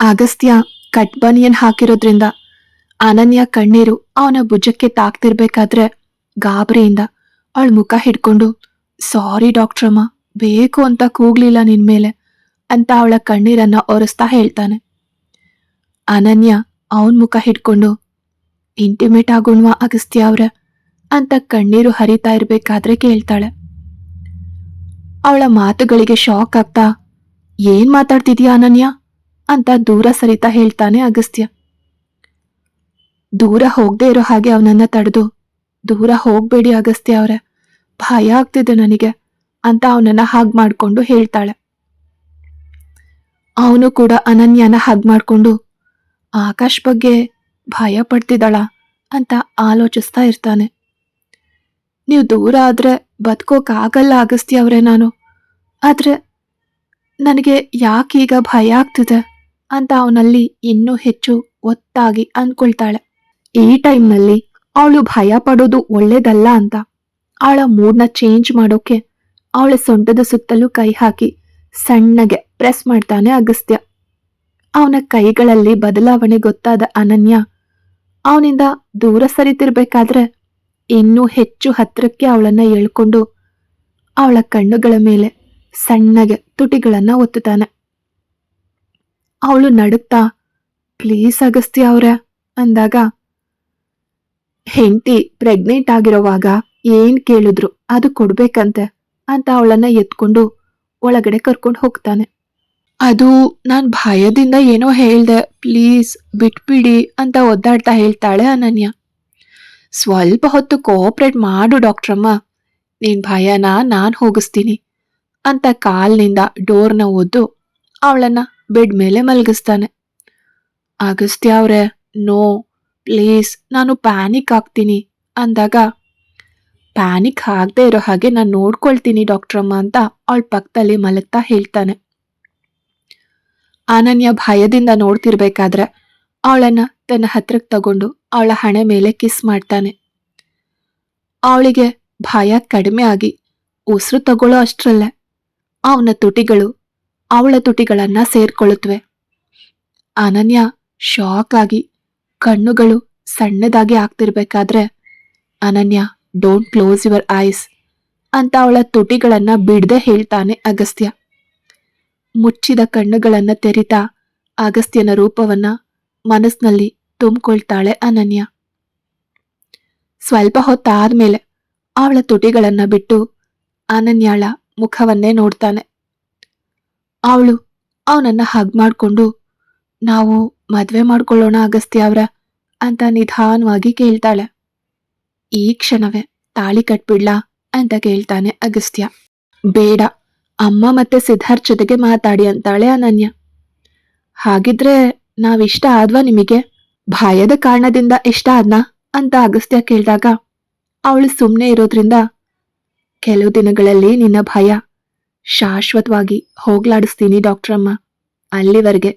ಅಗಸ್ತ್ಯ ಕಟ್ಬನಿಯನ್ ಹಾಕಿರೋದ್ರಿಂದ ಅನನ್ಯ ಕಣ್ಣೀರು ಅವನ ಭುಜಕ್ಕೆ ತಾಕ್ತಿರ್ಬೇಕಾದ್ರೆ ಗಾಬರಿಯಿಂದ ಅವಳ ಮುಖ ಹಿಡ್ಕೊಂಡು, ಸಾರಿ ಡಾಕ್ಟ್ರಮ್ಮ ಬೇಕು ಅಂತ ಕೂಗ್ಲಿಲ್ಲ ನಿನ್ ಮೇಲೆ ಅಂತ ಅವಳ ಕಣ್ಣೀರನ್ನ ಒರೆಸ್ತಾ ಹೇಳ್ತಾನೆ. ಅನನ್ಯ ಅವನ್ ಮುಖ ಹಿಡ್ಕೊಂಡು ಇಂಟಿಮೇಟ್ ಆಗೋಣ್ವಾ ಅಗಸ್ತ್ಯ ಅವ್ರ ಅಂತ ಕಣ್ಣೀರು ಹರಿತಾ ಇರ್ಬೇಕಾದ್ರೆ ಕೇಳ್ತಾಳೆ. ಅವಳ ಮಾತುಗಳಿಗೆ ಶಾಕ್ ಆಗ್ತಾ, ಏನ್ ಮಾತಾಡ್ತಿದ್ಯಾ ಅನನ್ಯ? ಅಂತ ದೂರ ಸರಿತಾ ಹೇಳ್ತಾನೆ ಅಗಸ್ತ್ಯ. ದೂರ ಹೋಗದೆ ಇರೋ ಹಾಗೆ ಅವನನ್ನ ತಡೆದು, ದೂರ ಹೋಗ್ಬೇಡಿ ಅಗಸ್ತ್ಯ ಅವ್ರೆ, ಭಯ ಆಗ್ತಿದೆ ನನಗೆ ಅಂತ ಅವನನ್ನ ಹಾಗ್ ಮಾಡ್ಕೊಂಡು ಹೇಳ್ತಾಳೆ. ಅವನು ಕೂಡ ಅನನ್ಯನ ಹಾಗ್ ಮಾಡ್ಕೊಂಡು, ಆಕಾಶ್ ಬಗ್ಗೆ ಭಯ ಪಡ್ತಿದ್ದಾಳ ಅಂತ ಆಲೋಚಿಸ್ತಾ ಇರ್ತಾನೆ. ನೀವು ದೂರ ಆದ್ರೆ ಬದುಕೋಕ್ ಆಗಲ್ಲ ಅಗಸ್ತ್ಯ ಅವ್ರೆ ನಾನು, ಆದ್ರೆ ನನಗೆ ಯಾಕೀಗ ಭಯ ಆಗ್ತಿದೆ? ಅಂತ ಅವನಲ್ಲಿ ಇನ್ನೂ ಹೆಚ್ಚು ಒತ್ತಾಗಿ ಅಂದ್ಕೊಳ್ತಾಳೆ. ಈ ಟೈಮ್ನಲ್ಲಿ ಅವಳು ಭಯ ಪಡೋದು ಒಳ್ಳೇದಲ್ಲ ಅಂತ. ಅವಳ ಮೂಡ್ನ ಚೇಂಜ್ ಮಾಡೋಕೆ ಅವಳ ಸೊಂಟದ ಸುತ್ತಲೂ ಕೈ ಹಾಕಿ ಸಣ್ಣಗೆ ಪ್ರೆಸ್ ಮಾಡ್ತಾನೆ ಅಗಸ್ತ್ಯ. ಅವನ ಕೈಗಳಲ್ಲಿ ಬದಲಾವಣೆ ಗೊತ್ತಾದ ಅನನ್ಯ ಅವನಿಂದ ದೂರ ಸರಿತಿರ್ಬೇಕಾದ್ರೆ ಇನ್ನೂ ಹೆಚ್ಚು ಹತ್ತಿರಕ್ಕೆ ಅವಳನ್ನ ಎಳ್ಕೊಂಡು ಅವಳ ಕಣ್ಣುಗಳ ಮೇಲೆ ಸಣ್ಣಗೆ ತುಟಿಗಳನ್ನ ಒತ್ತುತ್ತಾನೆ. ಅವಳು ನಡುಕ್ತಾ ಪ್ಲೀಸ್ ಅಗಸ್ತಿ ಅವ್ರೆ, ಅಂದಾಗ, ಹೆಂಡತಿ ಪ್ರೆಗ್ನೆಂಟ್ ಆಗಿರೋವಾಗ ಏನ್ ಕೇಳಿದ್ರು ಅದು ಕೊಡ್ಬೇಕಂತೆ, ಅಂತ ಅವಳನ್ನ ಎತ್ಕೊಂಡು ಒಳಗಡೆ ಕರ್ಕೊಂಡು ಹೋಗ್ತಾನೆ. ಅದು ನಾನ್ ಭಯದಿಂದ ಏನೋ ಹೇಳ್ದೆ ಪ್ಲೀಸ್ ಬಿಟ್ಬಿಡಿ ಅಂತ ಒದ್ದಾಡ್ತಾ ಹೇಳ್ತಾಳೆ ಅನನ್ಯ. ಸ್ವಲ್ಪ ಹೊತ್ತು ಕೋಆಪ್ರೇಟ್ ಮಾಡು ಡಾಕ್ಟ್ರಮ್ಮ, ನೀನ್ ಭಯನ ನಾನ್ ಹೋಗಿಸ್ತೀನಿ, ಅಂತ ಕಾಲ್ನಿಂದ ಡೋರ್ನ ಒದ್ದು ಅವಳನ್ನ ಬೆಡ್ ಮೇಲೆ ಮಲಗಿಸ್ತಾನೆ. ಅಗಸ್ತ್ಯ ಅವ್ರೆ, ನೋ, ಪ್ಲೀಸ್, ನಾನು ಪ್ಯಾನಿಕ್ ಆಗ್ತೀನಿ. ಅಂದಾಗ, ಪ್ಯಾನಿಕ್ ಆಗದೆ ಇರೋ ಹಾಗೆ ನಾನು ನೋಡ್ಕೊಳ್ತೀನಿ ಡಾಕ್ಟ್ರಮ್ಮ ಅಂತ ಅವಳ ಪಕ್ಕದಲ್ಲಿ ಮಲಗ್ತಾ ಹೇಳ್ತಾನೆ. ಅನನ್ಯ ಭಯದಿಂದ ನೋಡ್ತಿರ್ಬೇಕಾದ್ರೆ ಅವಳನ್ನ ತನ್ನ ಹತ್ರಕ್ಕೆ ತಗೊಂಡು ಅವಳ ಹಣೆ ಮೇಲೆ ಕಿಸ್ ಮಾಡ್ತಾನೆ. ಅವಳಿಗೆ ಭಯ ಕಡಿಮೆ ಆಗಿ, ಉಸಿರು ತಗೊಳ್ಳೋ ಅಷ್ಟರಲ್ಲೇ. ಅವನ ತುಟಿಗಳು ಅವಳ ತುಟಿಗಳನ್ನ ಸೇರ್ಕೊಳ್ಳುತ್ತವೆ ಅನನ್ಯ ಶಾಕ್ ಆಗಿ ಕಣ್ಣುಗಳು ಸಣ್ಣದಾಗಿ ಆಗ್ತಿರ್ಬೇಕಾದ್ರೆ, Ananya don't close your eyes ಅಂತ ಅವಳ ತುಟಿಗಳನ್ನ ಬಿಡದೆ ಹೇಳ್ತಾನೆ ಅಗಸ್ತ್ಯ. ಮುಚ್ಚಿದ ಕಣ್ಣುಗಳನ್ನ ತೆರಿತಾ ಅಗಸ್ತ್ಯನ ರೂಪವನ್ನ ಮನಸ್ನಲ್ಲಿ ತುಂಬಿಕೊಳ್ತಾಳೆ ಅನನ್ಯ. ಸ್ವಲ್ಪ ಹೊತ್ತಾದ್ಮೇಲೆ ಅವಳ ತುಟಿಗಳನ್ನ ಬಿಟ್ಟು ಅನನ್ಯಾಳ ಮುಖವನ್ನೇ ನೋಡ್ತಾನೆ. ಅವಳು ಅವನನ್ನ ಹಗ್ ಮಾಡಿಕೊಂಡು, ನಾವು ಮದುವೆ ಮಾಡ್ಕೊಳ್ಳೋಣ ಅಗಸ್ತ್ಯ ಅವರ ಅಂತ ನಿಧಾನವಾಗಿ ಕೇಳ್ತಾಳೆ. ಈ ಕ್ಷಣವೇ ತಾಳಿ ಕಟ್ಬಿಡ್ಲಾ ಅಂತ ಕೇಳ್ತಾನೆ ಅಗಸ್ತ್ಯ. ಬೇಡ, ಅಮ್ಮ ಮತ್ತೆ ಸಿದ್ಧಾರ್ಥ್ ಜೊತೆಗೆ ಮಾತಾಡಿ ಅಂತಾಳೆ ಅನನ್ಯ. ಹಾಗಿದ್ರೆ ನಾವಿಷ್ಟ ಆದ್ವಾ ನಿಮಗೆ? ಭಯದ ಕಾರಣದಿಂದ ಇಷ್ಟ ಆದ್ನಾ? ಅಂತ ಅಗಸ್ತ್ಯ ಕೇಳಿದಾಗ, ಅವಳು ಸುಮ್ಮನೆ ಇರೋದ್ರಿಂದ, ಕೆಲವು ದಿನಗಳಲ್ಲಿ ನಿನ್ನ ಭಯ ಶಾಶ್ವತವಾಗಿ ಹೋಗ್ಲಾಡಿಸ್ತೀನಿ ಡಾಕ್ಟ್ರಮ್ಮ ಅಲ್ಲಿವರೆಗೆ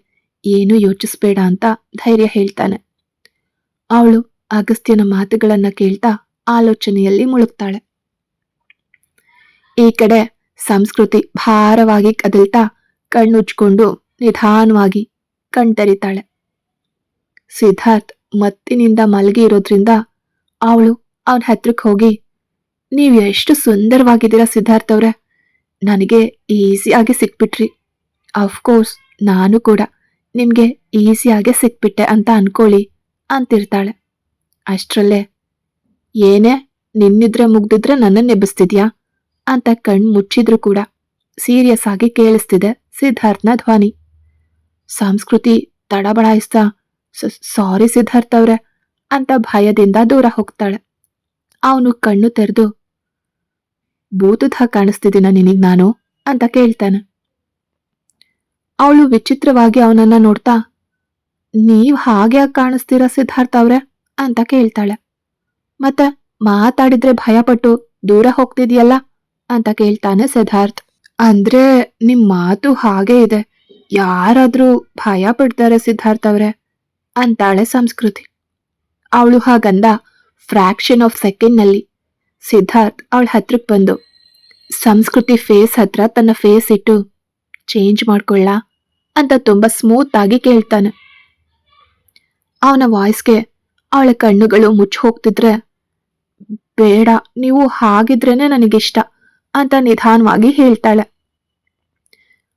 ಏನೂ ಯೋಚಿಸ್ಬೇಡ ಅಂತ ಧೈರ್ಯ ಹೇಳ್ತಾನೆ. ಅವಳು ಅಗಸ್ತ್ಯನ ಮಾತುಗಳನ್ನ ಕೇಳ್ತಾ ಆಲೋಚನೆಯಲ್ಲಿ ಮುಳುಗ್ತಾಳೆ. ಈ ಕಡೆ ಸಂಸ್ಕೃತಿ ಭಾರವಾಗಿ ಕದಲ್ತಾ ಕಣ್ಣುಜ್ಕೊಂಡು ನಿಧಾನವಾಗಿ ಕಣ್ತರಿತಾಳೆ ಸಿದ್ಧಾರ್ಥ್ ಮತ್ತಿನಿಂದ ಮಲಗಿ ಇರೋದ್ರಿಂದ ಅವಳು ಅವನ ಹತ್ರಕ್ಕೆ ಹೋಗಿ, ನೀವು ಎಷ್ಟು ಸುಂದರವಾಗಿದ್ದೀರಾ ಸಿದ್ಧಾರ್ಥ್ ಅವ್ರೆ. ನನಗೆ ಈಸಿಯಾಗಿ ಸಿಕ್ಬಿಟ್ರಿ. ಅಫ್ಕೋರ್ಸ್ ನಾನು ಕೂಡ ನಿಮಗೆ ಈಸಿಯಾಗೆ ಸಿಕ್ಬಿಟ್ಟೆ ಅಂತ ಅನ್ಕೊಳ್ಳಿ ಅಂತಿರ್ತಾಳೆ. ಅಷ್ಟರಲ್ಲೇ, ಏನೇ ನಿನ್ನಿದ್ರೆ ಮುಗ್ದಿದ್ರೆ ನನ್ನನ್ನು ಎಬ್ಬಿಸ್ತಿದ್ಯಾ ಅಂತ ಕಣ್ ಮುಚ್ಚಿದ್ರು ಕೂಡ ಸೀರಿಯಸ್ ಆಗಿ ಕೇಳಿಸ್ತಿದೆ ಸಿದ್ಧಾರ್ಥ್ನ ಧ್ವನಿ. ಸಂಸ್ಕೃತಿ ತಡಬಡಾಯಿಸ್ತಾ ಸಾರಿ ಸಿದ್ಧಾರ್ಥ್ ಅವ್ರೆ ಅಂತ ಭಯದಿಂದ ದೂರ ಹೋಗ್ತಾಳೆ. ಅವನು ಕಣ್ಣು ತೆರೆದು ಭೂತದ ಕಾಣಿಸ್ತಿದ್ದೀನ ನಿನಗ್ ನಾನು? ಅಂತ ಕೇಳ್ತಾನೆ. ಅವಳು ವಿಚಿತ್ರವಾಗಿ ಅವನನ್ನ ನೋಡ್ತಾ, ನೀವ್ ಹಾಗೆ ಕಾಣಿಸ್ತೀರಾ ಸಿದ್ಧಾರ್ಥ ಅವ್ರೆ? ಅಂತ ಕೇಳ್ತಾಳೆ. ಮತ್ತೆ, ಮಾತಾಡಿದ್ರೆ ಭಯಪಟ್ಟು ದೂರ ಹೋಗ್ತಿದ್ಯಲ್ಲ? ಅಂತ ಕೇಳ್ತಾನೆ ಸಿದ್ಧಾರ್ಥ್. ಅಂದ್ರೆ ನಿಮ್ ಮಾತು ಹಾಗೆ ಇದೆ. ಯಾರಾದ್ರೂ ಭಯ ಪಡ್ತಾರೆ ಸಿದ್ಧಾರ್ಥ ಅವ್ರೆ? ಅಂತಾಳೆ ಸಂಸ್ಕೃತಿ. ಅವಳು ಹಾಗಂದ ಫ್ರಾಕ್ಷನ್ ಆಫ್ ಸೆಕೆಂಡ್ನಲ್ಲಿ ಸಿದ್ಧಾರ್ಥ್ ಅವಳ ಹತ್ರಕ್ಕೆ ಬಂದು, ಸಂಸ್ಕೃತಿ ಫೇಸ್ ಹತ್ರ ತನ್ನ ಫೇಸ್ ಇಟ್ಟು ಚೇಂಜ್ ಮಾಡ್ಕೊಳ್ಳ ಅಂತ ತುಂಬಾ ಸ್ಮೂತ್ ಆಗಿ ಕೇಳ್ತಾನೆ. ಅವನ ವಾಯ್ಸ್ಗೆ ಅವಳ ಕಣ್ಣುಗಳು ಮುಚ್ಚಿ ಹೋಗ್ತಿದ್ರೆ, ಬೇಡ, ನೀವು ಹಾಗಿದ್ರೇನೆ ನನಗಿಷ್ಟ ಅಂತ ನಿಧಾನವಾಗಿ ಹೇಳ್ತಾಳೆ.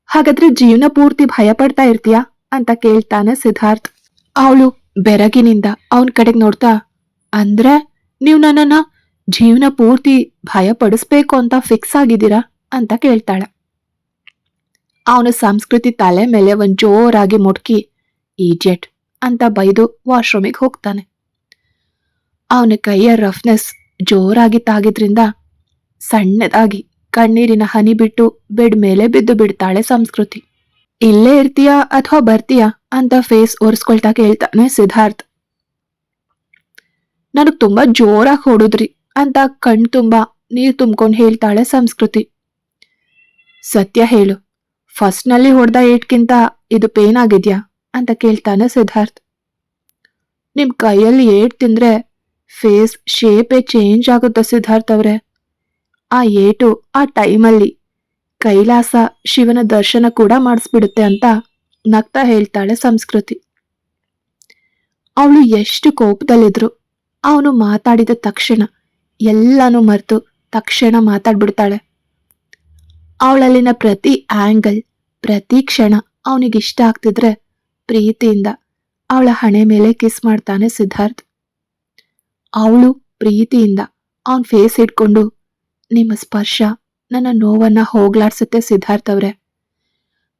ಹಾಗಾದ್ರೆ ಜೀವನ ಪೂರ್ತಿ ಭಯ ಪಡ್ತಾ ಇರ್ತೀಯಾ? ಅಂತ ಕೇಳ್ತಾನೆ ಸಿದ್ಧಾರ್ಥ್. ಅವಳು ಬೆರಗಿನಿಂದ ಅವನ ಕಡೆಗೆ ನೋಡ್ತಾ, ಅಂದ್ರೆ ನೀವು ನನ್ನನ್ನ ಜೀವನ ಪೂರ್ತಿ ಭಯ ಪಡಿಸ್ಬೇಕು ಅಂತ ಫಿಕ್ಸ್ ಆಗಿದ್ದೀರಾ ಅಂತ ಕೇಳ್ತಾಳೆ. ಅವನ ಸಂಸ್ಕೃತಿ ತಲೆ ಮೇಲೆ ಒಂದ್ ಜೋರಾಗಿ ಮುಟ್ಕಿ, ಈಜೆಟ್ ಅಂತ ಬೈದು ವಾಶ್ರೂಮಿಗೆ ಹೋಗ್ತಾನೆ. ಅವನ ಕೈಯ ರಫ್ನೆಸ್ ಜೋರಾಗಿ ತಾಗಿದ್ರಿಂದ ಸಣ್ಣದಾಗಿ ಕಣ್ಣೀರಿನ ಹನಿ ಬಿಟ್ಟು ಬೆಡ್ ಮೇಲೆ ಬಿದ್ದು ಬಿಡ್ತಾಳೆ ಸಂಸ್ಕೃತಿ. ಇಲ್ಲೇ ಇರ್ತೀಯಾ ಅಥವಾ ಬರ್ತೀಯಾ? ಅಂತ ಫೇಸ್ ಒರೆಸ್ಕೊಳ್ತಾ ಕೇಳ್ತಾನೆ ಸಿದ್ಧಾರ್ಥ್. ನನಗ್ ತುಂಬಾ ಜೋರಾಗಿ ಹೊಡುದ್ರಿ. ಅಂತ ಕಣ್ ತುಂಬ ನೀರು ತುಂಬಿಕೊಂಡು ಹೇಳ್ತಾಳೆ ಸಂಸ್ಕೃತಿ. ಸತ್ಯ ಹೇಳು ಫಸ್ಟ್ನಲ್ಲಿ ಹೊಡೆದ ಏಟ್ಗಿಂತ ಇದು ಪೇನ್ ಆಗಿದ್ಯಾ? ಅಂತ ಕೇಳ್ತಾನೆ ಸಿದ್ಧಾರ್ಥ್. ನಿಮ್ ಕೈಯಲ್ಲಿ ಏಟ್ ತಿಂದ್ರೆ ಫೇಸ್, ಶೇಪೇ ಚೇಂಜ್ ಆಗುತ್ತೆ ಸಿದ್ಧಾರ್ಥ್ ಅವ್ರೆ. ಆ ಏಟು ಆ ಟೈಮಲ್ಲಿ ಕೈಲಾಸ ಶಿವನ ದರ್ಶನ ಕೂಡ ಮಾಡಿಸ್ಬಿಡುತ್ತೆ ಅಂತ ನಗ್ತಾ ಹೇಳ್ತಾಳೆ ಸಂಸ್ಕೃತಿ. ಅವಳು ಎಷ್ಟು ಕೋಪದಲ್ಲಿದ್ರು ಅವನು ಮಾತಾಡಿದ ತಕ್ಷಣ ಎಲ್ಲಾನು ಮರೆತು ತಕ್ಷಣ ಮಾತಾಡ್ಬಿಡ್ತಾಳೆ. ಅವಳಲ್ಲಿನ ಪ್ರತಿ ಆಂಗಲ್ ಪ್ರತಿ ಕ್ಷಣ ಅವನಿಗಿಷ್ಟ ಆಗ್ತಿದ್ರೆ ಪ್ರೀತಿಯಿಂದ ಅವಳ ಹಣೆ ಮೇಲೆ ಕಿಸ್ ಮಾಡ್ತಾನೆ ಸಿದ್ಧಾರ್ಥ್. ಅವಳು ಪ್ರೀತಿಯಿಂದ ಅವನ್ ಫೇಸ್ ಇಟ್ಕೊಂಡು, ನಿಮ್ಮ ಸ್ಪರ್ಶ ನನ್ನ ನೋವನ್ನ ಹೋಗ್ಲಾಡ್ಸುತ್ತೆ ಸಿದ್ಧಾರ್ಥ್ ಅವ್ರೆ.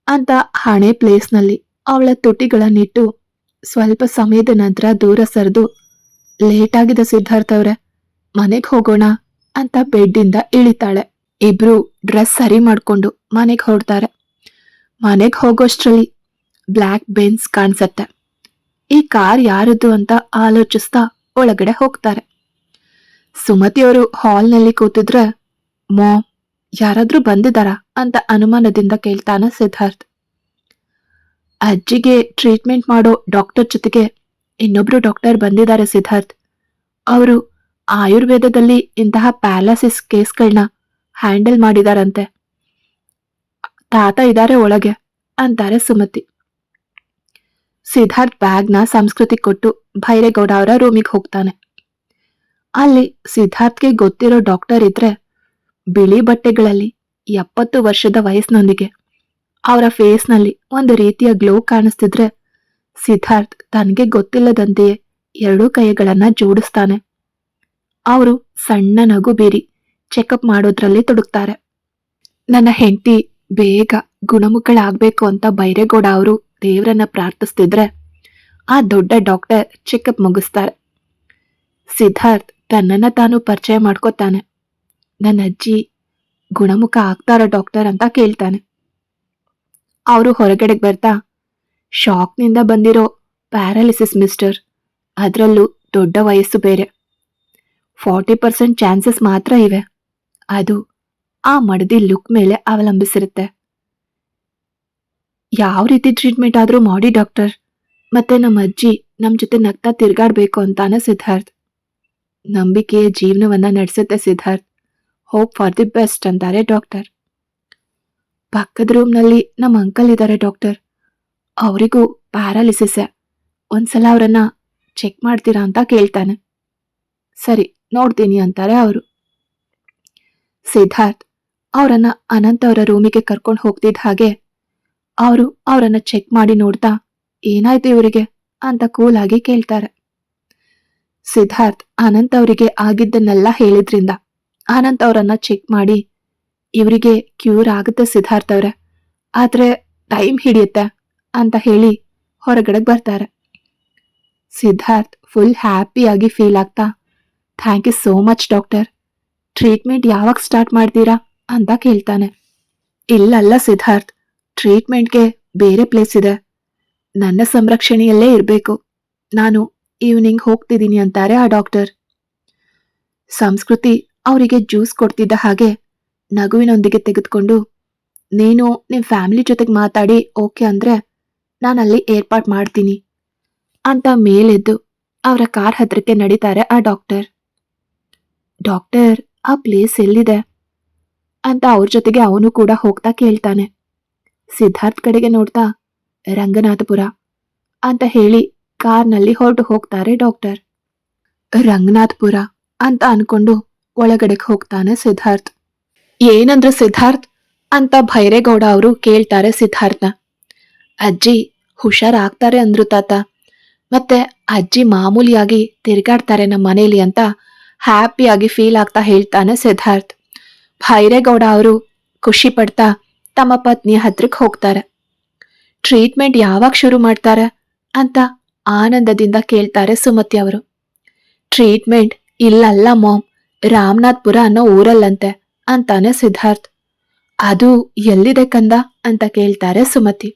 ಅಂತ ಹಣೆ ಪ್ಲೇಸ್ನಲ್ಲಿ ಅವಳ ತುಟಿಗಳನ್ನಿಟ್ಟು ಸ್ವಲ್ಪ ಸಮಯದ ನಂತರ ದೂರ ಸರಿದು ಲೇಟ್ ಆಗಿದೆ ಸಿದ್ಧಾರ್ಥ್ ಅವ್ರೆ. ಮನೆಗ್ ಹೋಗೋಣ ಅಂತ ಬೆಡ್ಡಿಂದ ಇಳಿತಾಳೆ. ಇಬ್ರು ಡ್ರೆಸ್ ಸರಿ ಮಾಡ್ಕೊಂಡು ಮನೆಗ್ ಹೊರಡ್ತಾರೆ. ಮನೆಗ್ ಹೋಗೋಷ್ಟ್ರಲ್ಲಿ ಬ್ಲ್ಯಾಕ್ ಬೆನ್ಸ್ ಕಾಣಿಸತ್ತೆ. ಈ ಕಾರ್ ಯಾರದ್ದು ಅಂತ ಆಲೋಚಿಸ್ತಾ ಒಳಗಡೆ ಹೋಗ್ತಾರೆ. ಸುಮತಿಯವರು ಹಾಲ್ನಲ್ಲಿ ಕೂತಿದ್ರೆ, ಮೋ, ಯಾರಾದ್ರೂ ಬಂದಿದಾರ? ಅಂತ ಅನುಮಾನದಿಂದ ಕೇಳ್ತಾನೆ ಸಿದ್ಧಾರ್ಥ್. ಅಜ್ಜಿಗೆ ಟ್ರೀಟ್ಮೆಂಟ್ ಮಾಡೋ ಡಾಕ್ಟರ್ ಜೊತೆಗೆ ಇನ್ನೊಬ್ರು ಡಾಕ್ಟರ್ ಬಂದಿದ್ದಾರೆ ಸಿದ್ಧಾರ್ಥ್. ಅವರು ಆಯುರ್ವೇದದಲ್ಲಿ ಇಂತಹ ಪ್ಯಾಲಾಸಿಸ್ ಕೇಸ್ಗಳನ್ನ ಹ್ಯಾಂಡಲ್ ಮಾಡಿದಾರಂತೆ. ತಾತ ಇದ್ದಾರೆ ಒಳಗೆ ಅಂತಾರೆ ಸುಮತಿ. ಸಿದ್ಧಾರ್ಥ್ ಬ್ಯಾಗ್ನ ಸಂಸ್ಕೃತಿ ಕೊಟ್ಟು ಭೈರೇಗೌಡ ಅವರ ರೂಮಿಗೆ ಹೋಗ್ತಾನೆ. ಅಲ್ಲಿ ಸಿದ್ಧಾರ್ಥ್ಗೆ ಗೊತ್ತಿರೋ ಡಾಕ್ಟರ್ ಇದ್ರೆ ಬಿಳಿ ಬಟ್ಟೆಗಳಲ್ಲಿ ಎಪ್ಪತ್ತು ವರ್ಷದ ವಯಸ್ಸಿನೊಂದಿಗೆ ಅವರ ಫೇಸ್ನಲ್ಲಿ ಒಂದು ರೀತಿಯ ಗ್ಲೋ ಕಾಣಿಸ್ತಿದ್ರೆ ಸಿದ್ಧಾರ್ಥ್ ತನಗೆ ಗೊತ್ತಿಲ್ಲದಂತೆಯೇ ಎರಡೂ ಕೈಗಳನ್ನ ಜೋಡಿಸ್ತಾನೆ. ಅವರು ಸಣ್ಣ ನಗು ಬೀರಿ ಚೆಕಪ್ ಮಾಡೋದ್ರಲ್ಲಿ ತೊಡಗ್ತಾರೆ. ನನ್ನ ಹೆಂಡತಿ ಬೇಗ ಗುಣಮುಖಳಾಗಬೇಕು ಅಂತ ಬೈರೇಗೌಡ ಅವರು ದೇವರನ್ನ ಪ್ರಾರ್ಥಿಸ್ತಿದ್ರೆ ಆ ದೊಡ್ಡ ಡಾಕ್ಟರ್ ಚೆಕಪ್ ಮುಗಿಸ್ತಾರೆ. ಸಿದ್ಧಾರ್ಥ್ ತನ್ನನ್ನು ತಾನು ಪರಿಚಯ ಮಾಡ್ಕೋತಾನೆ. ನನ್ನ ಅಜ್ಜಿ ಗುಣಮುಖ ಆಗ್ತಾರ ಡಾಕ್ಟರ್ ಅಂತ ಕೇಳ್ತಾನೆ. ಅವರು ಹೊರಗಡೆಗೆ ಬರ್ತಾ ಶಾಕ್ನಿಂದ ಬಂದಿರೋ ಪ್ಯಾರಾಲಿಸಿಸ್ ಮಿಸ್ಟರ್ ಅದರಲ್ಲೂ ದೊಡ್ಡ ವಯಸ್ಸು ಬೇರೆ. ಫಾರ್ಟಿ ಪರ್ಸೆಂಟ್ ಚಾನ್ಸಸ್ ಮಾತ್ರ ಇವೆ. ಅದು ಆ ಮಡದಿ ಲುಕ್ ಮೇಲೆ ಅವಲಂಬಿಸಿರುತ್ತೆ. ಯಾವ ರೀತಿ ಟ್ರೀಟ್ಮೆಂಟ್ ಆದರೂ ಮಾಡಿ ಡಾಕ್ಟರ್. ಮತ್ತೆ ನಮ್ಮ ಅಜ್ಜಿ ನಮ್ಮ ಜೊತೆ ನಗ್ತಾ ತಿರ್ಗಾಡ್ಬೇಕು ಅಂತಾನೆ ಸಿದ್ಧಾರ್ಥ್. ನಂಬಿಕೆಯ ಜೀವನವನ್ನ ನಡೆಸುತ್ತೆ Siddharth. Hope for the best ಅಂತಾರೆ ಡಾಕ್ಟರ್. ಪಕ್ಕದ ರೂಮ್ನಲ್ಲಿ ನಮ್ಮ ಅಂಕಲ್ ಇದ್ದಾರೆ ಡಾಕ್ಟರ್. ಅವರಿಗೂ ಪ್ಯಾರಾಲಿಸಿಸ್ ಒಂದ್ಸಲ ಅವರನ್ನ ಚೆಕ್ ಮಾಡ್ತೀರಾ ಅಂತ ಕೇಳ್ತಾನೆ. ಸರಿ ನೋಡ್ತೀನಿ ಅಂತಾರೆ ಅವರು. ಸಿದ್ಧಾರ್ಥ್ ಅವರನ್ನ ಅನಂತ್ ಅವರ ರೂಮಿಗೆ ಕರ್ಕೊಂಡು ಹೋಗ್ತಿದ್ದ ಹಾಗೆ ಅವರು ಅವರನ್ನ ಚೆಕ್ ಮಾಡಿ ನೋಡ್ತಾ ಏನಾಯ್ತು ಇವರಿಗೆ ಅಂತ ಕೂಲ್ ಆಗಿ ಕೇಳ್ತಾರೆ. ಸಿದ್ಧಾರ್ಥ್ ಅನಂತ್ ಅವರಿಗೆ ಆಗಿದ್ದನ್ನೆಲ್ಲ ಹೇಳಿದ್ರಿಂದ ಅನಂತ್ ಅವರನ್ನ ಚೆಕ್ ಮಾಡಿ ಇವರಿಗೆ ಕ್ಯೂರ್ ಆಗುತ್ತೆ ಸಿದ್ಧಾರ್ಥ್ ಅವ್ರೆ, ಆದ್ರೆ ಟೈಮ್ ಹಿಡಿಯುತ್ತೆ ಅಂತ ಹೇಳಿ ಹೊರಗಡೆ ಬರ್ತಾರೆ. ಸಿದ್ಧಾರ್ಥ್ ಫುಲ್ ಹ್ಯಾಪಿಯಾಗಿ ಫೀಲ್ ಆಗ್ತಾ thank you so much doctor treatment ಯಾವಾಗ ಸ್ಟಾರ್ಟ್ ಮಾಡ್ತೀರಾ ಅಂತ ಕೇಳ್ತಾನೆ. ಇಲ್ಲಲ್ಲ ಸಿದ್ಧಾರ್ಥ್ ಟ್ರೀಟ್ಮೆಂಟ್ಗೆ ಬೇರೆ ಪ್ಲೇಸ್ ಇದೆ. ನನ್ನ ಸಂರಕ್ಷಣೆಯಲ್ಲೇ ಇರಬೇಕು. ನಾನು ಈವ್ನಿಂಗ್ ಹೋಗ್ತಿದ್ದೀನಿ ಅಂತಾರೆ ಆ ಡಾಕ್ಟರ್ ಸಂಸ್ಕೃತಿ ಅವರಿಗೆ ಜ್ಯೂಸ್ ಕೊಡ್ತಿದ್ದ ಹಾಗೆ ನಗುವಿನೊಂದಿಗೆ ತೆಗೆದುಕೊಂಡು, ನೀನು ನಿಮ್ಮ ಫ್ಯಾಮಿಲಿ ಜೊತೆಗೆ ಮಾತಾಡಿ ಓಕೆ ಅಂದರೆ ನಾನು ಅಲ್ಲಿ ಏರ್ಪಾಟ್ ಮಾಡ್ತೀನಿ ಅಂತ ಮೇಲೆದ್ದು ಅವರ ಕಾರ್ ಹತ್ರಕ್ಕೆ ನಡೀತಾರೆ ಆ ಡಾಕ್ಟರ್ ಡಾಕ್ಟರ್ ಆ ಪ್ಲೇಸ್ ಎಲ್ಲಿದೆ? ಅಂತ ಅವ್ರ ಜೊತೆಗೆ ಅವನು ಕೂಡ ಹೋಗ್ತಾ ಕೇಳ್ತಾನೆ. ಸಿದ್ಧಾರ್ಥ್ ಕಡೆಗೆ ನೋಡ್ತಾ, ರಂಗನಾಥಪುರ ಅಂತ ಹೇಳಿ ಕಾರ್ನಲ್ಲಿ ಹೊರಟು ಹೋಗ್ತಾರೆ ಡಾಕ್ಟರ್. ರಂಗನಾಥಪುರ ಅಂತ ಅನ್ಕೊಂಡು ಒಳಗಡೆಗೆ ಹೋಗ್ತಾನೆ ಸಿದ್ಧಾರ್ಥ್. ಏನಂದ್ರೆ ಸಿದ್ಧಾರ್ಥ್? ಅಂತ ಭೈರೇಗೌಡ ಅವರು ಕೇಳ್ತಾರೆ ಸಿದ್ಧಾರ್ಥ್ನ. ಅಜ್ಜಿ ಹುಷಾರಾಗ್ತಾರೆ ಅಂದ್ರು ತಾತ. ಮತ್ತೆ ಅಜ್ಜಿ ಮಾಮೂಲಿಯಾಗಿ ತಿರ್ಗಾಡ್ತಾರೆ ನಮ್ಮ ಮನೇಲಿ ಅಂತ ಹ್ಯಾಪಿಯಾಗಿ ಫೀಲ್ ಆಗ್ತಾ ಹೇಳ್ತಾನೆ ಸಿದ್ಧಾರ್ಥ್. ಭೈರೇಗೌಡ ಅವರು ಖುಷಿ ಪಡ್ತಾ ತಮ್ಮ ಪತ್ನಿ ಹತ್ರಕ್ಕೆ ಹೋಗ್ತಾರೆ. ಟ್ರೀಟ್ಮೆಂಟ್ ಯಾವಾಗ ಶುರು ಮಾಡ್ತಾರೆ ಅಂತ ಆನಂದದಿಂದ ಕೇಳ್ತಾರೆ ಸುಮತಿ ಅವರು. ಟ್ರೀಟ್ಮೆಂಟ್ ಇಲ್ಲಲ್ಲ ಮಾಮ್, ರಾಮನಾಥ್ಪುರ ಅನ್ನೋ ಊರಲ್ಲಂತೆ ಅಂತಾನೆ ಸಿದ್ಧಾರ್ಥ್. ಅದು ಎಲ್ಲಿದೆ ಕಂದ ಅಂತ ಕೇಳ್ತಾರೆ ಸುಮತಿ.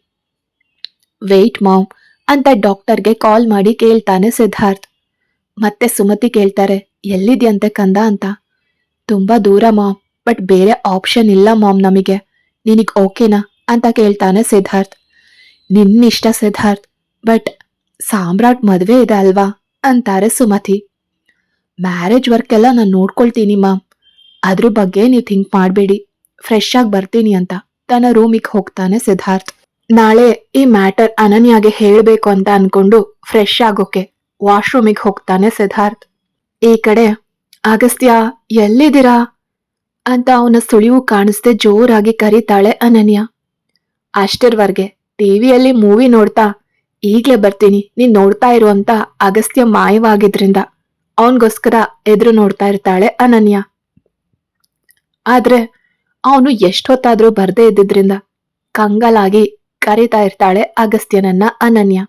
ವೆಯ್ಟ್ ಮಾಮ್ ಅಂತ ಡಾಕ್ಟರ್ಗೆ ಕಾಲ್ ಮಾಡಿ ಕೇಳ್ತಾನೆ ಸಿದ್ಧಾರ್ಥ್. ಮತ್ತೆ ಸುಮತಿ ಕೇಳ್ತಾರೆ ಎಲ್ಲಿದ್ಯಂತೆ ಕಂದ ಅಂತ. ತುಂಬ ದೂರ ಮಾಮ್, ಬಟ್ ಬೇರೆ ಆಪ್ಷನ್ ಇಲ್ಲ ಮಾಮ್ ನಮಗೆ. ನಿನಗೆ ಓಕೆನಾ ಅಂತ ಕೇಳ್ತಾನೆ ಸಿದ್ಧಾರ್ಥ್. ನಿನ್ನಿಷ್ಟ ಸಿದ್ಧಾರ್ಥ್, ಬಟ್ ಸಾಮ್ರಾಟ್ ಮದುವೆ ಇದೆ ಅಲ್ವಾ ಅಂತಾರೆ ಸುಮತಿ. ಮ್ಯಾರೇಜ್ ವರ್ಕ್ ಎಲ್ಲ ನಾನು ನೋಡ್ಕೊಳ್ತೀನಿ ಮಾಮ್. ಅದ್ರ ಬಗ್ಗೆ ನೀವು ಥಿಂಕ್ ಮಾಡಬೇಡಿ. ಫ್ರೆಶ್ ಆಗಿ ಬರ್ತೀನಿ ಅಂತ ತನ್ನ ರೂಮಿಗೆ ಹೋಗ್ತಾನೆ ಸಿದ್ಧಾರ್ಥ್. ನಾಳೆ ಈ ಮ್ಯಾಟರ್ ಅನನ್ಯಾಗೆ ಹೇಳಬೇಕು ಅಂತ ಅನ್ಕೊಂಡು ಫ್ರೆಶ್ ಆಗೋಕೆ ವಾಶ್ರೂಮಿಗೆ ಹೋಗ್ತಾನೆ ಸಿದ್ಧಾರ್ಥ್. ಈ ಕಡೆ, ಅಗಸ್ತ್ಯ, ಎಲ್ಲಿದ್ದೀರಾ? ಅಂತ ಅವನ ಸುಳಿವು ಕಾಣಿಸ್ದೆ ಜೋರಾಗಿ ಕರೀತಾಳೆ ಅನನ್ಯ. ಅಷ್ಟರವರೆಗೆ, ಟಿವಿಯಲ್ಲಿ ಮೂವಿ ನೋಡ್ತಾ, ಈಗ್ಲೇ ಬರ್ತೀನಿ, ನೀನ್ ನೋಡ್ತಾ ಇರು ಅಂತ ಅಗಸ್ತ್ಯ ಮಾಯವಾಗಿದ್ರಿಂದ ಅವನ್ಗೋಸ್ಕರ ಎದುರು ನೋಡ್ತಾ ಇರ್ತಾಳೆ ಅನನ್ಯ. ಆದ್ರೆ, ಅವನು ಎಷ್ಟೊತ್ತಾದ್ರೂ ಬರ್ದೇ ಇದ್ದಿದ್ರಿಂದ ಕಂಗಲಾಗಿ ಕರೀತಾ ಇರ್ತಾಳೆ ಅಗಸ್ತ್ಯನನ್ನ ಅನನ್ಯ.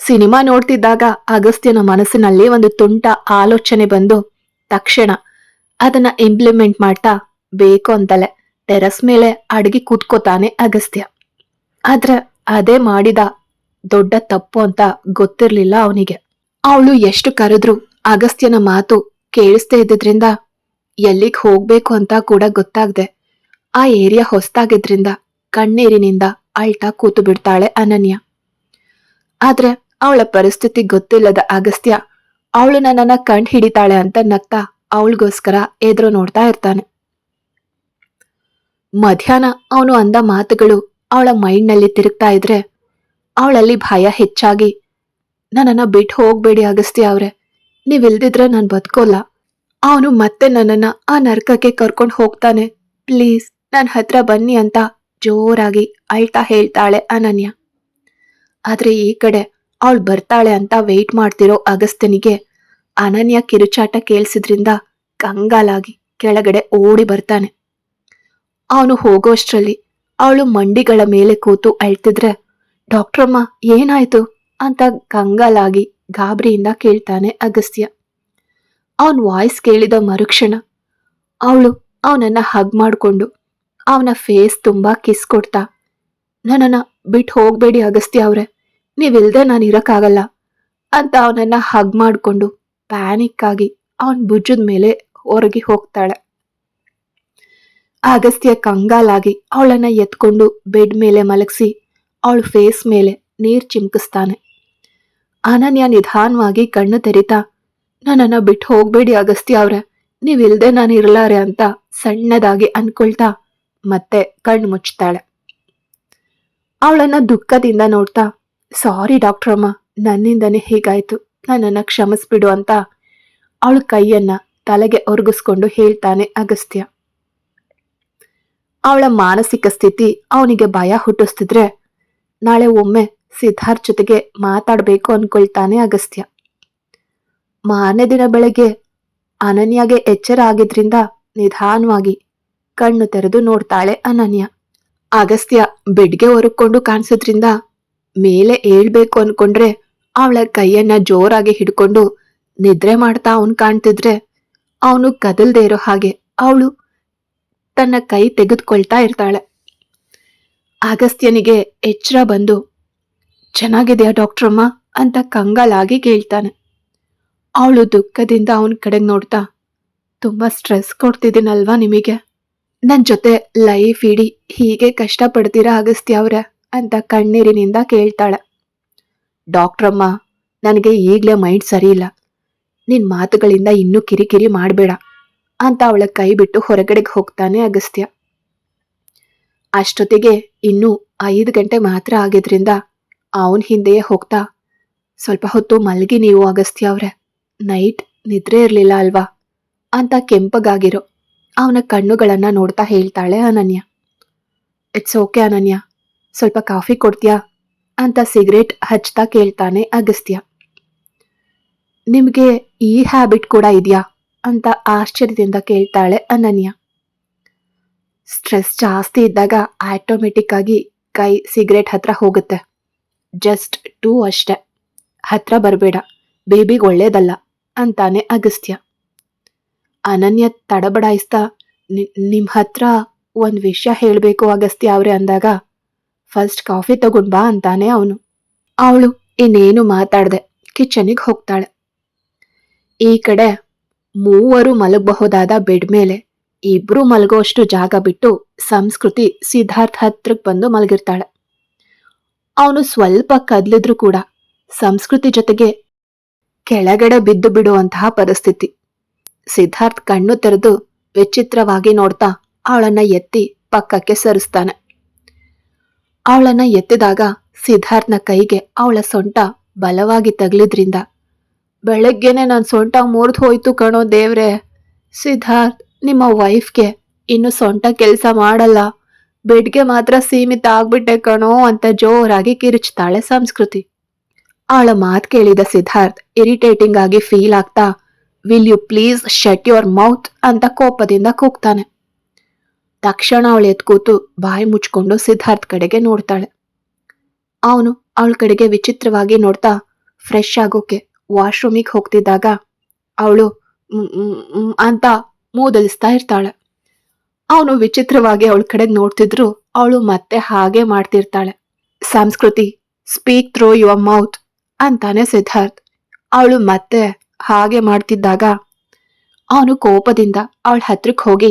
ಸಿನಿಮಾ ನೋಡ್ತಿದ್ದಾಗ ಅಗಸ್ತ್ಯನ ಮನಸ್ಸಿನಲ್ಲಿ ಒಂದು ತುಂಟ ಆಲೋಚನೆ ಬಂದು, ತಕ್ಷಣ ಅದನ್ನ ಇಂಪ್ಲಿಮೆಂಟ್ ಮಾಡ್ತಾ ಬೇಕು ಅಂತಲೇ ಟೆರಸ್ ಮೇಲೆ ಅಡಗಿ ಕೂತ್ಕೋತಾನೆ ಅಗಸ್ತ್ಯ. ಆದ್ರೆ ಅದೇ ಮಾಡಿದ ದೊಡ್ಡ ತಪ್ಪು ಅಂತ ಗೊತ್ತಿರ್ಲಿಲ್ಲ ಅವನಿಗೆ. ಅವಳು ಎಷ್ಟು ಕರೆದ್ರು ಅಗಸ್ತ್ಯನ ಮಾತು ಕೇಳಿಸ್ತಾ ಇದ್ದಿದ್ರಿಂದ ಎಲ್ಲಿಗೆ ಹೋಗ್ಬೇಕು ಅಂತ ಕೂಡ ಗೊತ್ತಾಗ್ದೆ. ಆ ಏರಿಯಾ ಹೊಸ್ತಾಗಿದ್ರಿಂದ ಕಣ್ಣೀರಿನಿಂದ ಅಳ್ತಾ ಕೂತು ಬಿಡ್ತಾಳೆ ಅನನ್ಯ. ಆದ್ರೆ ಅವಳ ಪರಿಸ್ಥಿತಿ ಗೊತ್ತಿಲ್ಲದ ಅಗಸ್ತ್ಯ, ಅವಳು ನನ್ನನ್ನ ಕಂಡ್ ಹಿಡಿತಾಳೆ ಅಂತ ನಗ್ತಾ ಅವಳಿಗೋಸ್ಕರ ಎದುರು ನೋಡ್ತಾ ಇರ್ತಾನೆ. ಮಧ್ಯಾಹ್ನ ಅವನು ಅಂದ ಮಾತುಗಳು ಅವಳ ಮೈಂಡ್ನಲ್ಲಿ ತಿರುಗ್ತಾ ಇದ್ರೆ, ಅವಳಲ್ಲಿ ಭಯ ಹೆಚ್ಚಾಗಿ, ನನ್ನನ್ನ ಬಿಟ್ಟು ಹೋಗ್ಬೇಡಿ ಅಗಸ್ತ್ಯ ಅವ್ರೆ, ನೀವಿಲ್ದಿದ್ರೆ ನಾನು ಬದುಕೋಲ್ಲ. ಅವನು ಮತ್ತೆ ನನ್ನನ್ನ ಆ ನರ್ಕಕ್ಕೆ ಕರ್ಕೊಂಡು ಹೋಗ್ತಾನೆ. ಪ್ಲೀಸ್ ನನ್ನ ಹತ್ರ ಬನ್ನಿ ಅಂತ ಜೋರಾಗಿ ಅಳ್ತಾ ಹೇಳ್ತಾಳೆ ಅನನ್ಯ. ಆದ್ರೆ ಈ ಕಡೆ ಅವಳು ಬರ್ತಾಳೆ ಅಂತ ವೆಯ್ಟ್ ಮಾಡ್ತಿರೋ ಅಗಸ್ತ್ಯನಿಗೆ ಅನನ್ಯ ಕಿರುಚಾಟ ಕೇಳಿಸಿದ್ರಿಂದ ಕಂಗಾಲಾಗಿ ಕೆಳಗಡೆ ಓಡಿ ಬರ್ತಾನೆ. ಅವನು ಹೋಗೋಷ್ಟರಲ್ಲಿ ಅವಳು ಮಂಡಿಗಳ ಮೇಲೆ ಕೂತು ಅಳ್ತಿದ್ರೆ, ಡಾಕ್ಟ್ರಮ್ಮ, ಏನಾಯ್ತು? ಅಂತ ಕಂಗಾಲಾಗಿ ಗಾಬರಿಯಿಂದ ಕೇಳ್ತಾನೆ ಅಗಸ್ತ್ಯ. ಅವನ್ ವಾಯ್ಸ್ ಕೇಳಿದ ಮರುಕ್ಷಣ ಅವಳು ಅವನನ್ನ ಹಗ್ ಮಾಡಿಕೊಂಡು, ಅವನ ಫೇಸ್ ತುಂಬಾ ಕಿಸ್ ಕೊಡ್ತಾ, ನನ್ನನ್ನ ಬಿಟ್ಟು ಹೋಗ್ಬೇಡಿ ಅಗಸ್ತ್ಯ ಅವ್ರೆ. ನೀವಿಲ್ದೆ ನಾನು ಇರೋಕ್ಕಾಗಲ್ಲ ಅಂತ ಅವನನ್ನ ಹಗ್ ಮಾಡಿಕೊಂಡು ಪ್ಯಾನಿಕ್ ಆಗಿ ಅವನ್ ಭುಜದ ಮೇಲೆ ಹೊರಗೆ ಹೋಗ್ತಾಳೆ. ಅಗಸ್ತ್ಯ ಕಂಗಾಲಾಗಿ ಅವಳನ್ನ ಎತ್ಕೊಂಡು ಬೆಡ್ ಮೇಲೆ ಮಲಗಿಸಿ ಅವಳ ಫೇಸ್ ಮೇಲೆ ನೀರ್ ಚಿಮ್ಕಿಸ್ತಾನೆ. ಅನನ್ಯ ನಿಧಾನವಾಗಿ ಕಣ್ಣು ತೆರಿತಾ, ನನ್ನನ್ನ ಬಿಟ್ಟು ಹೋಗ್ಬೇಡಿ ಅಗಸ್ತ್ಯ ಅವ್ರೆ, ನೀವಿಲ್ದೆ ನಾನು ಇರಲಾರೆ ಅಂತ ಸಣ್ಣದಾಗಿ ಅನ್ಕೊಳ್ತಾ ಮತ್ತೆ ಕಣ್ಣು ಮುಚ್ತಾಳೆ. ಅವಳನ್ನ ದುಃಖದಿಂದ ನೋಡ್ತಾ ಸಾರಿ ಡಾಕ್ಟ್ರಮ್ಮ ನನ್ನಿಂದನೇ ಹೀಗಾಯ್ತು. ನನ್ನನ್ನ ಕ್ಷಮಿಸ್ಬಿಡು ಅಂತ ಅವಳು ಕೈಯನ್ನ ತಲೆಗೆ ಒರಗಿಸ್ಕೊಂಡು ಹೇಳ್ತಾನೆ ಅಗಸ್ತ್ಯ. ಅವಳ ಮಾನಸಿಕ ಸ್ಥಿತಿ ಅವನಿಗೆ ಭಯ ಹುಟ್ಟಿಸ್ತಿದ್ರೆ ನಾಳೆ ಒಮ್ಮೆ ಸಿದ್ಧಾರ್ಥ್ ಜೊತೆಗೆ ಮಾತಾಡಬೇಕು ಅನ್ಕೊಳ್ತಾನೆ ಅಗಸ್ತ್ಯ. ಮಾರನೇ ದಿನ ಬೆಳಗ್ಗೆ ಅನನ್ಯಾಗೆ ಎಚ್ಚರ ಆಗಿದ್ರಿಂದ ನಿಧಾನವಾಗಿ ಕಣ್ಣು ತೆರೆದು ನೋಡ್ತಾಳೆ ಅನನ್ಯ. ಅಗಸ್ತ್ಯ ಬೆಡ್ಗೆ ಹೊರಕೊಂಡು ಕಾಣಿಸೋದ್ರಿಂದ ಮೇಲೆ ಏಳ್ಬೇಕು ಅನ್ಕೊಂಡ್ರೆ ಅವಳ ಕೈಯನ್ನ ಜೋರಾಗಿ ಹಿಡ್ಕೊಂಡು ನಿದ್ರೆ ಮಾಡ್ತಾ ಅವನ್ ಕಾಣ್ತಿದ್ರೆ ಅವನು ಕದಲ್ದೇ ಇರೋ ಹಾಗೆ ಅವಳು ತನ್ನ ಕೈ ತೆಗೆದುಕೊಳ್ತಾ ಇರ್ತಾಳೆ. ಅಗಸ್ತ್ಯನಿಗೆ ಎಚ್ಚರ ಬಂದು, ಚೆನ್ನಾಗಿದೆಯಾ ಡಾಕ್ಟ್ರಮ್ಮ? ಅಂತ ಕಂಗಾಲಾಗಿ ಕೇಳ್ತಾನೆ. ಅವಳು ದುಃಖದಿಂದ ಅವನ ಕಡೆಗೆ ನೋಡ್ತಾ, ತುಂಬಾ ಸ್ಟ್ರೆಸ್ ಕೊಡ್ತಿದ್ದೀನಲ್ವಾ ನಿಮಗೆ? ನನ್ನ ಜೊತೆ ಲೈಫ್ ಇಡೀ, ಹೀಗೆ ಕಷ್ಟಪಡ್ತೀರಾ ಅಗಸ್ತ್ಯ ಅವ್ರೆ? ಅಂತ ಕಣ್ಣೀರಿನಿಂದ ಕೇಳ್ತಾಳೆ. ಡಾಕ್ಟ್ರಮ್ಮ, ನನಗೆ ಈಗಲೇ ಮೈಂಡ್ ಸರಿ ಇಲ್ಲ ನಿನ್ ಮಾತುಗಳಿಂದ ಇನ್ನೂ ಕಿರಿಕಿರಿ ಮಾಡಬೇಡ ಅಂತ ಅವಳ ಕೈ ಬಿಟ್ಟು ಹೊರಗಡೆಗೆ ಹೋಗ್ತಾನೆ ಅಗಸ್ತ್ಯ. ಅಷ್ಟೊತ್ತಿಗೆ ಇನ್ನೂ ಐದು ಗಂಟೆ ಮಾತ್ರ ಆಗಿದ್ರಿಂದ ಅವನ ಹಿಂದೆಯೇ ಹೋಗ್ತಾ, ಸ್ವಲ್ಪ ಹೊತ್ತು ಮಲಗಿ ನೀವು ಅಗಸ್ತ್ಯ ಅವರೇ, ನೈಟ್ ನಿದ್ರೆ ಇರಲಿಲ್ಲ ಅಲ್ವಾ ಅಂತ ಕೆಂಪಗಾಗಿರೋ ಅವನ ಕಣ್ಣುಗಳನ್ನು ನೋಡ್ತಾ ಹೇಳ್ತಾಳೆ ಅನನ್ಯ. ಇಟ್ಸ್ ಓಕೆ ಅನನ್ಯ. ಸ್ವಲ್ಪ ಕಾಫಿ ಕೊಡ್ತೀಯಾ? ಅಂತ ಸಿಗರೇಟ್ ಹಚ್ತಾ ಕೇಳ್ತಾನೆ ಅಗಸ್ತ್ಯ. ನಿಮಗೆ ಈ ಹ್ಯಾಬಿಟ್ ಕೂಡ ಇದೆಯಾ? ಅಂತ ಆಶ್ಚರ್ಯದಿಂದ ಕೇಳ್ತಾಳೆ ಅನನ್ಯ. ಸ್ಟ್ರೆಸ್ ಜಾಸ್ತಿ ಇದ್ದಾಗ ಆಟೋಮೆಟಿಕ್ ಆಗಿ ಕೈ ಸಿಗರೇಟ್ ಹತ್ರ ಹೋಗುತ್ತೆ. ಜಸ್ಟ್ ಟೂ ಅಷ್ಟೆ. ಹತ್ರ ಬರಬೇಡ. ಬೇಬಿಗೆ ಒಳ್ಳೇದಲ್ಲ ಅಂತಾನೆ ಅಗಸ್ತ್ಯ. ಅನನ್ಯ ತಡಬಡಾಯಿಸ್ತಾ, "ನಿ- ನಿಮ್ ಹತ್ರ ಒಂದು ವಿಷಯ ಹೇಳಬೇಕು ಅಗಸ್ತ್ಯ ಅವರೇ ಅಂದಾಗ ಫಸ್ಟ್ ಕಾಫಿ ತಗೊಂಡ್ ಬಾ ಅಂತಾನೆ ಅವನು. ಅವಳು ಇನ್ನೇನು ಮಾತಾಡ್ದೆ ಕಿಚನಿಗೆ ಹೋಗ್ತಾಳೆ. ಈ ಕಡೆ ಮೂವರು ಮಲಗಬಹುದಾದ ಬೆಡ್ ಮೇಲೆ ಇಬ್ರು ಮಲಗೋಷ್ಟು ಜಾಗ ಬಿಟ್ಟು ಸಂಸ್ಕೃತಿ ಸಿದ್ಧಾರ್ಥ ಹತ್ರಕ್ಕೆ ಬಂದು ಮಲಗಿರ್ತಾಳೆ. ಅವನು ಸ್ವಲ್ಪ ಕದ್ಲಿದ್ರು ಕೂಡ ಸಂಸ್ಕೃತಿ ಜೊತೆಗೆ ಕೆಳಗಡೆ ಬಿದ್ದು ಬಿಡುವಂತಹ ಪರಿಸ್ಥಿತಿ. ಸಿದ್ಧಾರ್ಥ್ ಕಣ್ಣು ತೆರೆದು ವಿಚಿತ್ರವಾಗಿ ನೋಡ್ತಾ ಅವಳನ್ನ ಎತ್ತಿ ಪಕ್ಕಕ್ಕೆ ಸರಿಸ್ತಾನೆ. ಅವಳನ್ನ ಎತ್ತಿದಾಗ ಸಿದ್ಧಾರ್ಥ್ನ ಕೈಗೆ ಅವಳ ಸೊಂಟ ಬಲವಾಗಿ ತಗಲಿದ್ರಿಂದ, ಬೆಳಗ್ಗೆನೆ ನನ್ನ ಸೊಂಟ ಮುರಿದು ಹೋಯ್ತು ಕಣೋ ದೇವ್ರೆ. ಸಿದ್ಧಾರ್ಥ್, ನಿಮ್ಮ ವೈಫ್ಗೆ ಇನ್ನು ಸೊಂಟ ಕೆಲಸ ಮಾಡಲ್ಲ. ಬೆಡ್ಗೆ ಮಾತ್ರ ಸೀಮಿತ ಆಗ್ಬಿಟ್ಟೆ ಕಣೋ ಅಂತ ಜೋರಾಗಿ ಕಿರುಚ್ತಾಳೆ ಸಂಸ್ಕೃತಿ. ಅವಳ ಮಾತು ಕೇಳಿದ ಸಿದ್ಧಾರ್ಥ್ ಇರಿಟೇಟಿಂಗ್ ಆಗಿ ಫೀಲ್ ಆಗ್ತಾ, will you please shut your mouth? ಅಂತ ಕೋಪದಿಂದ ಕೂಗ್ತಾನೆ. ತಕ್ಷಣ ಅವಳು ಎತ್ಕೂತು ಬಾಯಿ ಮುಚ್ಕೊಂಡು ಸಿದ್ಧಾರ್ಥ್ ಕಡೆಗೆ ನೋಡ್ತಾಳೆ. ಅವನು ಅವಳ ಕಡೆಗೆ ವಿಚಿತ್ರವಾಗಿ ನೋಡ್ತಾ ಫ್ರೆಶ್ ಆಗೋಕೆ ವಾಶ್ರೂಮಿಗೆ ಹೋಗ್ತಿದ್ದಾಗ ಅವಳು ಅಂತ ಮೂದಲಿಸ್ತಾ ಇರ್ತಾಳೆ. ಅವನು ವಿಚಿತ್ರವಾಗಿ ಅವಳ ಕಡೆಗೆ ನೋಡ್ತಿದ್ರು ಅವಳು ಮತ್ತೆ ಹಾಗೆ ಮಾಡ್ತಿರ್ತಾಳೆ. ಸಂಸ್ಕೃತಿ ಸ್ಪೀಕ್ ಥ್ರೋ ಯುವರ್ ಮೌತ್ ಅಂತಾನೆ ಸಿದ್ಧಾರ್ಥ್. ಅವಳು ಮತ್ತೆ ಹಾಗೆ ಮಾಡ್ತಿದ್ದಾಗ ಅವನು ಕೋಪದಿಂದ ಅವಳ ಹತ್ರಕ್ಕೆ ಹೋಗಿ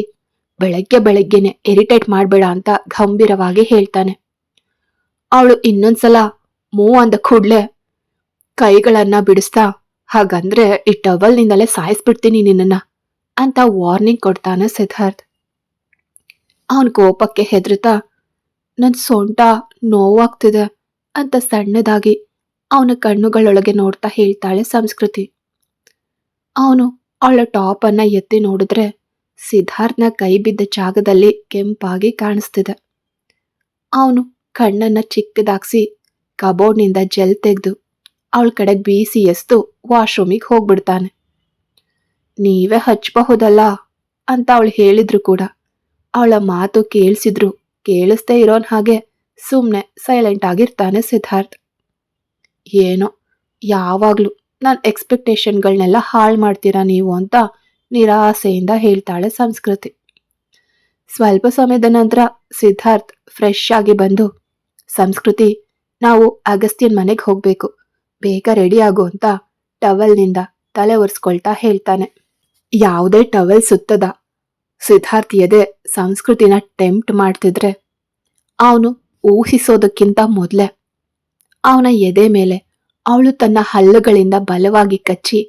ಬೆಳಗ್ಗೆ ಬೆಳಗ್ಗೆನೆ ಇರಿಟೇಟ್ ಮಾಡಬೇಡ ಅಂತ ಗಂಭೀರವಾಗಿ ಹೇಳ್ತಾನೆ. ಅವಳು ಇನ್ನೊಂದ್ಸಲ ಮೂ ಅಂದ ಕೂಡ್ಲೆ, ಕೈಗಳನ್ನ ಬಿಡಿಸ್ತಾ, ಹಾಗಂದ್ರೆ ಈ ಟವಲ್ನಿಂದಲೇ ಸಾಯಿಸ್ಬಿಡ್ತೀನಿ ನಿನ್ನನ್ನ, ಅಂತ ವಾರ್ನಿಂಗ್ ಕೊಡ್ತಾನೆ ಸಿದ್ಧಾರ್ಥ್. ಅವನ ಕೋಪಕ್ಕೆ ಹೆದರ್ತಾ ನನ್ ಸೊಂಟ ನೋವಾಗ್ತಿದೆ, ಅಂತ ಸಣ್ಣದಾಗಿ ಅವನ ಕಣ್ಣುಗಳೊಳಗೆ ನೋಡ್ತಾ ಹೇಳ್ತಾಳೆ ಸಂಸ್ಕೃತಿ. ಅವನು ಅವಳ ಟಾಪನ್ನು ಎತ್ತಿ ನೋಡಿದ್ರೆ ಸಿದ್ಧಾರ್ಥ್ನ ಕೈ ಬಿದ್ದ ಜಾಗದಲ್ಲಿ ಕೆಂಪಾಗಿ ಕಾಣಿಸ್ತಿದೆ. ಅವನು ಕಣ್ಣನ್ನ ಚಿಕ್ಕದಾಗಿಸಿ ಕಬೋರ್ಡ್ನಿಂದ ಜೆಲ್ ತೆಗೆದು ಅವಳ ಕಡೆ ಬೀಸಿ ಎಸ್ದು ವಾಶ್ರೂಮಿಗೆ ಹೋಗ್ಬಿಡ್ತಾನೆ. ನೀವೇ ಹಚ್ಚಬಹುದಲ್ಲ ಅಂತ ಅವಳು ಹೇಳಿದ್ರು ಕೂಡ. ಅವಳ ಮಾತು ಕೇಳಿಸಿದ್ರು, ಕೇಳಿಸ್ದೇ ಇರೋನ್ ಹಾಗೆ ಸುಮ್ಮನೆ ಸೈಲೆಂಟ್ ಆಗಿರ್ತಾನೆ ಸಿದ್ಧಾರ್ಥ್. ಏನೋ, ಯಾವಾಗಲೂ ನನ್ನ ಎಕ್ಸ್ಪೆಕ್ಟೇಷನ್ಗಳನ್ನೆಲ್ಲ ಹಾಳು ಮಾಡ್ತೀರಾ ನೀವು ಅಂತ ನಿರಾಸೆಯಿಂದ ಹೇಳ್ತಾಳೆ ಸಂಸ್ಕೃತಿ. ಸ್ವಲ್ಪ ಸಮಯದ ನಂತರ ಸಿದ್ಧಾರ್ಥ್ ಫ್ರೆಶ್ ಆಗಿ ಬಂದು, ಸಂಸ್ಕೃತಿ, ನಾವು ಅಗಸ್ತ್ಯನ್ ಮನೆಗೆ ಹೋಗ್ಬೇಕು. ಬೇಗ ರೆಡಿ ಆಗು ಅಂತ ಟವಲ್ನಿಂದ ತಲೆ ಒರೆಸ್ಕೊಳ್ತಾ ಹೇಳ್ತಾನೆ. ಯಾವುದೇ ಟವಲ್ ಸುತ್ತದ. ಸಿದ್ಧಾರ್ಥ್ ಎದೆ ಸಂಸ್ಕೃತಿನ ಟೆಂಪ್ಟ್ ಮಾಡ್ತಿದ್ರೆ ಅವನು ಊಹಿಸೋದಕ್ಕಿಂತ ಮೊದಲೇ ಅವನ ಎದೆ ಮೇಲೆ ಅವಳು ತನ್ನ ಹಲ್ಲುಗಳಿಂದ ಬಲವಾಗಿ ಕಚ್ಚಿ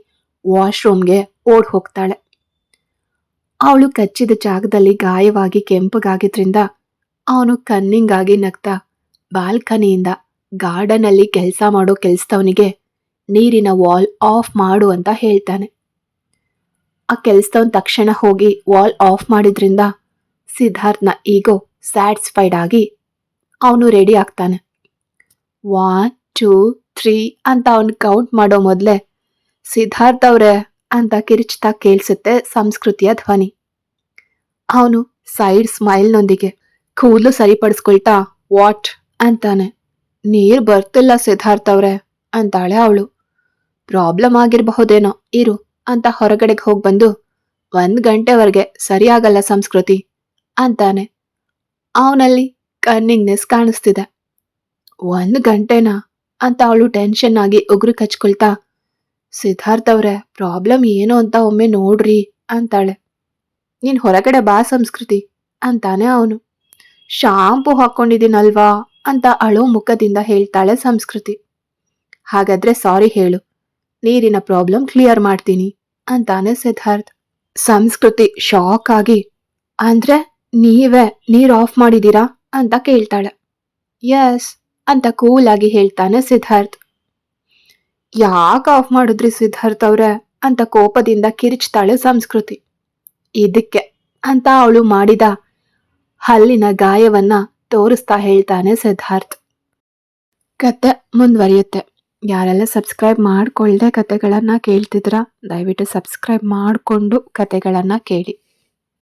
ವಾಶ್ರೂಮ್ಗೆ ಓಡ್ ಹೋಗ್ತಾಳೆ ಅವಳು ಕಚ್ಚಿದ ಜಾಗದಲ್ಲಿ ಗಾಯವಾಗಿ ಕೆಂಪಗಾಗಿದ್ರಿಂದ ಅವನು ಕನ್ನಿಂಗಾಗಿ ನಗ್ತಾ ಬಾಲ್ಕನಿಯಿಂದ ಗಾರ್ಡನ್ ಅಲ್ಲಿ ಕೆಲಸ ಮಾಡೋ ಕೆಲ್ಸದವನಿಗೆ ನೀರಿನ ವಾಲ್ ಆಫ್ ಮಾಡು ಅಂತ ಹೇಳ್ತಾನೆ. ಆ ಕೆಲ್ಸದವನ್ ತಕ್ಷಣ ಹೋಗಿ ವಾಲ್ ಆಫ್ ಮಾಡಿದ್ರಿಂದ ಸಿದ್ಧಾರ್ಥ್ನ ಈಗೋ ಸ್ಯಾಟಿಸ್ಫೈಡ್ ಆಗಿ ಅವನು ರೆಡಿ ಆಗ್ತಾನೆ. ಒನ್, ಟೂ ತ್ರೀ ಅಂತ ಅವನು ಕೌಂಟ್ ಮಾಡೋ ಮೊದಲೇ ಸಿದ್ಧಾರ್ಥ್ ಅವ್ರೆ ಅಂತ ಕಿರಿಚ್ತಾ ಕೇಳಿಸುತ್ತೆ ಸಂಸ್ಕೃತಿಯ ಧ್ವನಿ. ಅವನು ಸೈಡ್ ಸ್ಮೈಲ್ನೊಂದಿಗೆ, ಕೂದಲು ಸರಿಪಡಿಸ್ಕೊಳ್ತಾ, ವಾಟ್? ಅಂತಾನೆ. ನೀರು ಬರ್ತಿಲ್ಲ ಸಿದ್ಧಾರ್ಥ ಅವ್ರೆ, ಅಂತಾಳೆ ಅವಳು. ಪ್ರಾಬ್ಲಮ್ ಆಗಿರಬಹುದೇನೋ, ಇರು, ಅಂತ ಹೊರಗಡೆಗೆ ಹೋಗಿ ಬಂದು, ಒಂದು ಗಂಟೆವರೆಗೆ ಸರಿಯಾಗಲ್ಲ ಸಂಸ್ಕೃತಿ, ಅಂತಾನೆ. ಅವನಲ್ಲಿ ಕನ್ನಿಂಗ್ನೆಸ್ ಕಾಣಿಸ್ತಿದೆ. ಒಂದು ಗಂಟೆನಾ? ಅಂತ ಅವಳು ಟೆನ್ಷನ್ ಆಗಿ ಉಗುರು ಕಚ್ಕೊಳ್ತಾ ಸಿದ್ಧಾರ್ಥ್ ಅವ್ರೆ ಪ್ರಾಬ್ಲಮ್ ಏನು ಅಂತ ಒಮ್ಮೆ ನೋಡ್ರಿ ಅಂತಾಳೆ. ನೀನ್ ಹೊರಗಡೆ ಬಾ ಸಂಸ್ಕೃತಿ, ಅಂತಾನೆ ಅವನು. ಶಾಂಪು ಹಾಕೊಂಡಿದ್ದೀನಲ್ವಾ? ಅಂತ ಅಳೋ ಮುಖದಿಂದ ಹೇಳ್ತಾಳೆ ಸಂಸ್ಕೃತಿ. ಹಾಗಾದ್ರೆ ಸಾರಿ ಹೇಳು. ನೀರಿನ ಪ್ರಾಬ್ಲಮ್ ಕ್ಲಿಯರ್ ಮಾಡ್ತೀನಿ, ಅಂತಾನೆ ಸಿದ್ಧಾರ್ಥ್. ಸಂಸ್ಕೃತಿ ಶಾಕ್ ಆಗಿ, ಅಂದ್ರೆ ನೀವೇ ನೀರು ಆಫ್ ಮಾಡಿದೀರಾ ಅಂತ ಕೇಳ್ತಾಳೆ. ಎಸ್ ಅಂತ ಕೂಲ್ ಆಗಿ ಹೇಳ್ತಾನೆ ಸಿದ್ಧಾರ್ಥ್. ಯಾಕೆ ಆಫ್ ಮಾಡಿದ್ರಿ ಸಿದ್ಧಾರ್ಥ ಅವ್ರೆ? ಅಂತ ಕೋಪದಿಂದ ಕಿರಿಚ್ತಾಳೆ ಸಂಸ್ಕೃತಿ. ಇದಕ್ಕೆ ಅಂತ ಅವಳು ಮಾಡಿದ ಹಲ್ಲಿನ ಗಾಯವನ್ನ ತೋರಿಸ್ತಾ ಹೇಳ್ತಾನೆ ಸಿದ್ಧಾರ್ಥ್. ಕತೆ ಮುಂದುವರಿಯುತ್ತೆ. ಯಾರೆಲ್ಲ ಸಬ್ಸ್ಕ್ರೈಬ್ ಮಾಡಿಕೊಳ್ಳದೆ ಕತೆಗಳನ್ನು ಕೇಳ್ತಿದ್ರ, ದಯವಿಟ್ಟು ಸಬ್ಸ್ಕ್ರೈಬ್ ಮಾಡಿಕೊಂಡು ಕತೆಗಳನ್ನು ಕೇಳಿ.